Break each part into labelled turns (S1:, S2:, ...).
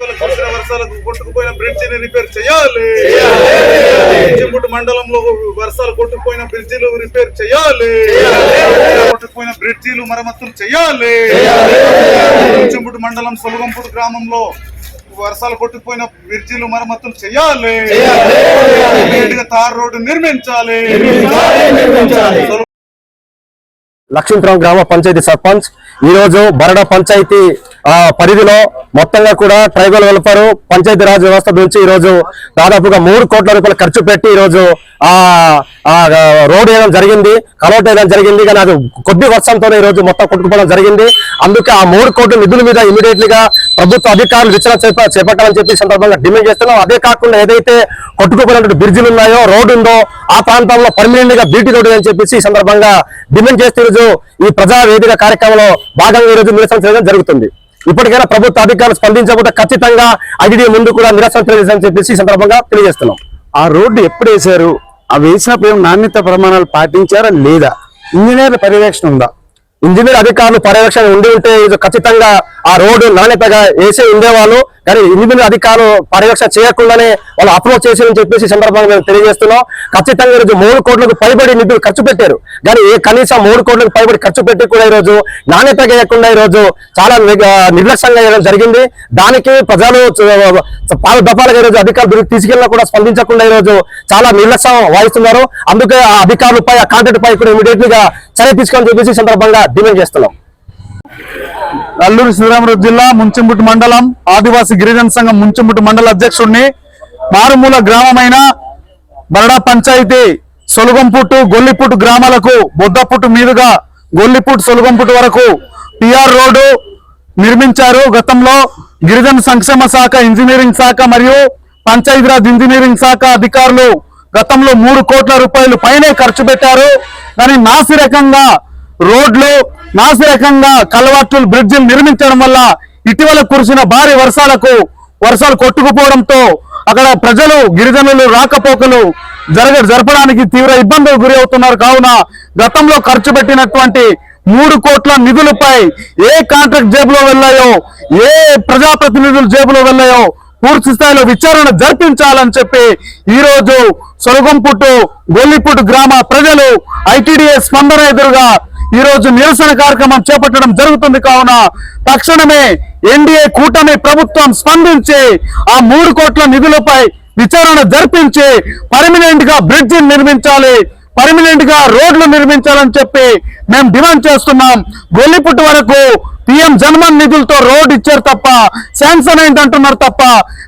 S1: కురిసిన వర్షాలకు కొట్టుకుపోయిన బ్రిడ్జిని రిపేర్ చేయాలి. చెంబుడు మండలంలో వర్షాలు కొట్టుకుపోయిన బ్రిడ్జిలు రిపేర్ చేయాలి. కొట్టుకుపోయిన బ్రిడ్జిలు మరమ్మతులు చేయాలి. చెంబుడు మండలం సొలగంపూడి గ్రామంలో వర్షాలు కొట్టుకుపోయిన బ్రిడ్జిలు మరమ్మతులు చేయాలి. తార్ రోడ్డు నిర్మించాలి.
S2: లక్ష్మీపురం గ్రామ పంచాయతీ సర్పంచ్. ఈ రోజు బరడ పంచాయతీ పరిధిలో మొత్తంగా కూడా ట్రైబల్ వెల్ఫేర్ పంచాయతీరాజ్ వ్యవస్థ నుంచి ఈరోజు దాదాపుగా మూడు కోట్ల రూపాయలు ఖర్చు పెట్టి ఈరోజు ఆ రోడ్ వేయడం జరిగింది కలవట్ వేయడం జరిగింది. కానీ అది కొద్ది వర్షంతో ఈ రోజు మొత్తం కొట్టుకుపోవడం జరిగింది. అందుకే ఆ మూడు కోట్ల నిధుల మీద ఇమీడియట్గా ప్రభుత్వ అధికారులు విచారణ చేప- చేపట్టాలని చెప్పి సందర్భంగా డిమాండ్ చేస్తున్నాం. అదే కాకుండా ఏదైతే కొట్టుకుపోయినటువంటి బ్రిడ్జిలు ఉన్నాయో రోడ్డు ఉందో ఆ ప్రాంతంలో పర్మనెంట్గా బీటీ రోడ్డు అని చెప్పేసి ఈ సందర్భంగా డిమాండ్ చేస్తూ ఈరోజు రోజు ఈ ప్రజా వేదిక కార్యక్రమంలో భాగంగా ఈ రోజు నిరసన చేయడం జరుగుతుంది. ఇప్పటికైనా ప్రభుత్వ అధికారులు స్పందించకపోతే ఖచ్చితంగా ఐడి ముందు కూడా నిరసన చెప్పేసి ఈ సందర్భంగా తెలియజేస్తున్నాం.
S3: ఆ రోడ్డు ఎప్పుడు వేశారు ఆ వేసినప్పుడు ఏం నాణ్యత ప్రమాణాలు పాటించారా లేదా? ఇంజనీర్ల పర్యవేక్షణ ఉందా?
S2: ఇంజనీర్ అధికారులు పర్యవేక్షణ ఉండి ఉంటే ఇది ఖచ్చితంగా ఆ రోడ్డు నాణ్యతగా వేసి ఉండేవాళ్ళు. కానీ ఇంజనీర్ అధికారులు పర్యవేక్షణ చేయకుండానే వాళ్ళు అప్రోచ్ చేశారని చెప్పేసి సందర్భంగా మేము తెలియజేస్తున్నాం. ఖచ్చితంగా ఈరోజు మూడు కోట్లకు పైబడి నిధులు ఖర్చు పెట్టారు. కానీ ఏ కనీసం మూడు కోట్లకు పైబడి ఖర్చు పెట్టి కూడా ఈ రోజు నాణ్యతగా వేయకుండా ఈ రోజు చాలా నిర్లక్ష్యంగా వేయడం జరిగింది. దానికి ప్రజలు చ- పాలు దఫాలుగా ఈ రోజు అధికారులు దృష్టికి తీసుకెళ్ళినా కూడా స్పందించకుండా ఈ రోజు చాలా నిర్లక్ష్యం వహిస్తున్నారు. అందుకే ఆ అధికారులపై ఆ కాంట్రాక్ట్ పై కూడా ఇమీడియట్గా చర్య తీసుకోవాలని చెప్పేసి సందర్భంగా డిమాండ్ చేస్తున్నాం.
S3: అల్లూరు శ్రీరామరాజు జిల్లా ముంచెంబుట్టు మండలం ఆదివాసి గిరిజన సంఘం ముంచెంబుట్టు మండల అధ్యక్షుడిని మారుమూల గ్రామమైన బరడా పంచాయతీ సొలగంపుట్టు గొల్లిపుట్టు గ్రామాలకు బొద్దపుట్టు మీదుగా గొల్లిపుట్టు సొలగంపుట్టు వరకు పిఆర్ రోడ్డు నిర్మించారు. గతంలో గిరిజన సంక్షేమ శాఖ ఇంజనీరింగ్ శాఖ మరియు పంచాయతీరాజ్ ఇంజనీరింగ్ శాఖ అధికారులు గతంలో మూడు కోట్ల రూపాయలు పైనే ఖర్చు పెట్టారు. కానీ నాసిరకంగా రోడ్లు నాసిరకంగా కలవాట్లు బ్రిడ్జిలు నిర్మించడం వల్ల ఇటీవల కురిసిన భారీ వర్షాలకు వర్షాలు కొట్టుకుపోవడంతో అక్కడ ప్రజలు గిరిజనులు రాకపోకలు జరగ జరపడానికి తీవ్ర ఇబ్బందులు గురి అవుతున్నారు. కావున గతంలో ఖర్చు పెట్టినటువంటి మూడు కోట్ల నిధులపై ఏ కాంట్రాక్ట్ జేబులో వెళ్ళాయో ఏ ప్రజాప్రతినిధులు జేబులో వెళ్ళాయో పూర్తి స్థాయిలో విచారణ జరిపించాలని చెప్పి ఈరోజు సొలగంపుట్టు గొల్లిపుట్టు గ్రామ ప్రజలు ఐటీడీఏ స్పందన ఎదురుగా ఈ రోజు నిరసన కార్యక్రమం చేపట్టడం జరుగుతుంది కావున తక్షణమే ఎన్డీఏ కూటమి ప్రభుత్వం స్పందించి ఆ మూడు కోట్ల నిధులపై విచారణ జరిపించి పర్మనెంట్గా బ్రిడ్జి నిర్మించాలి పర్మనెంట్గా రోడ్లు నిర్మించాలని చెప్పి మేము డిమాండ్ చేస్తున్నాం. గొల్లిపుట్టు వరకు పిఎం జన్మన్ నిధులతో రోడ్ ఇచ్చారు తప్ప శాంక్షన్ ఏంటంటున్నారు తప్ప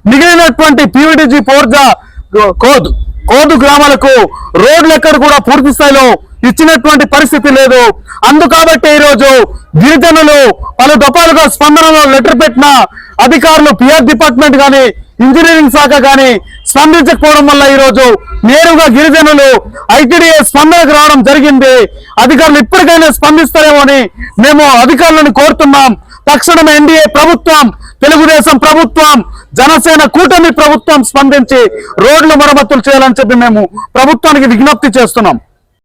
S3: మిగిలినటువంటి పీవీడీజీ ఫోర్జా కోదు కోదు గ్రామాలకు రోడ్లు ఎక్కడ కూడా పూర్తి స్థాయిలో ఇచ్చినటువంటి పరిస్థితి లేదు. అందుకాబట్టి ఈరోజు గిరిజనులు పలు దఫాలుగా స్పందనలో లెటర్ పెట్టిన అధికారులు పిఆర్ డిపార్ట్మెంట్ కానీ ఇంజనీరింగ్ శాఖ కానీ స్పందించకపోవడం వల్ల ఈరోజు నేరుగా గిరిజనులు ఐటీడీఏ స్పందనకు రావడం జరిగింది. అధికారులు ఇప్పటికైనా స్పందిస్తారేమో అని మేము అధికారులను కోరుతున్నాం. తక్షణమే ఎన్డీఏ ప్రభుత్వం తెలుగుదేశం ప్రభుత్వం జనసేన కూటమి ప్రభుత్వం స్పందించి రోడ్లు మరమ్మతులు చేయాలని చెప్పి మేము ప్రభుత్వానికి విజ్ఞప్తి చేస్తున్నాం.